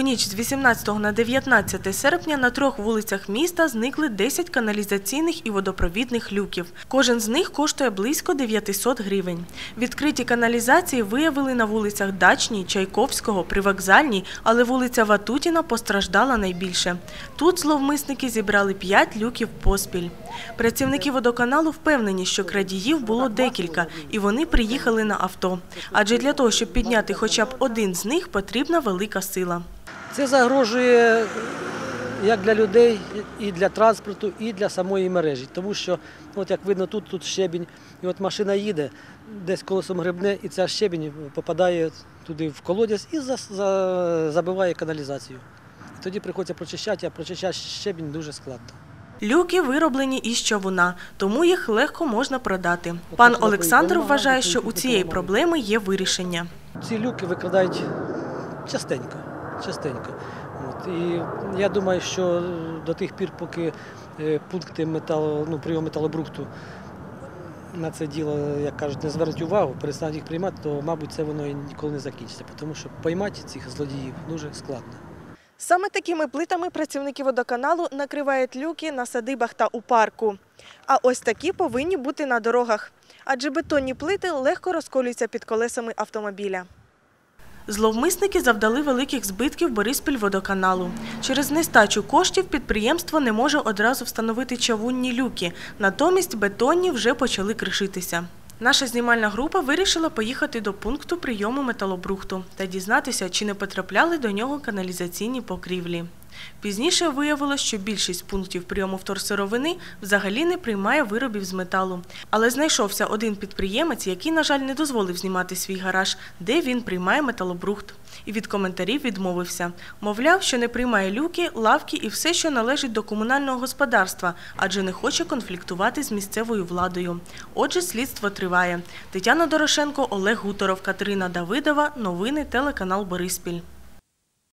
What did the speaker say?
У ніч з 18 на 19 серпня на трьох вулицях міста зникли 10 каналізаційних і водопровідних люків. Кожен з них коштує близько 900 гривень. Відкриті каналізації виявили на вулицях Дачній, Чайковського, Привокзальній, але вулиця Ватутіна постраждала найбільше. Тут зловмисники зібрали 5 люків поспіль. Працівники водоканалу впевнені, що крадіїв було декілька, і вони приїхали на авто. Адже для того, щоб підняти хоча б один з них, потрібна велика сила. Це загрожує як для людей, і для транспорту, і для самої мережі. Тому що, от як видно, тут, тут щебінь, і от машина їде, десь колесом грибне, і ця щебінь попадає туди в колодязь і за, за, забиває каналізацію. Тоді приходиться прочищати, а прочищати щебінь дуже складно. Люки вироблені із човуна, тому їх легко можна продати. Пан Олександр вважає, що у цієї проблеми є вирішення. Ці люки викрадають частенько. Частенько. От. І я думаю, що до тих пір, поки е, пункти метало, ну, прийому металобрухту на це діло, як кажуть, не звернуть увагу, перестануть їх приймати, то, мабуть, це воно і ніколи не закінчиться, тому що поймати цих злодіїв дуже складно. Саме такими плитами працівники водоканалу накривають люки на садибах та у парку. А ось такі повинні бути на дорогах, адже бетонні плити легко розколюються під колесами автомобіля. Зловмисники завдали великих збитків Бориспільводоканалу. Через нестачу коштів підприємство не може одразу встановити чавунні люки, натомість бетонні вже почали кришитися. Наша знімальна група вирішила поїхати до пункту прийому металобрухту та дізнатися, чи не потрапляли до нього каналізаційні покрівлі. Пізніше виявилось, що більшість пунктів прийому вторсировини взагалі не приймає виробів з металу. Але знайшовся один підприємець, який, на жаль, не дозволив знімати свій гараж, де він приймає металобрухт. І від коментарів відмовився. Мовляв, що не приймає люки, лавки і все, що належить до комунального господарства, адже не хоче конфліктувати з місцевою владою. Отже, слідство триває. Тетяна Дорошенко, Олег Гуторов, Катерина Давидова. Новини телеканал Бориспіль.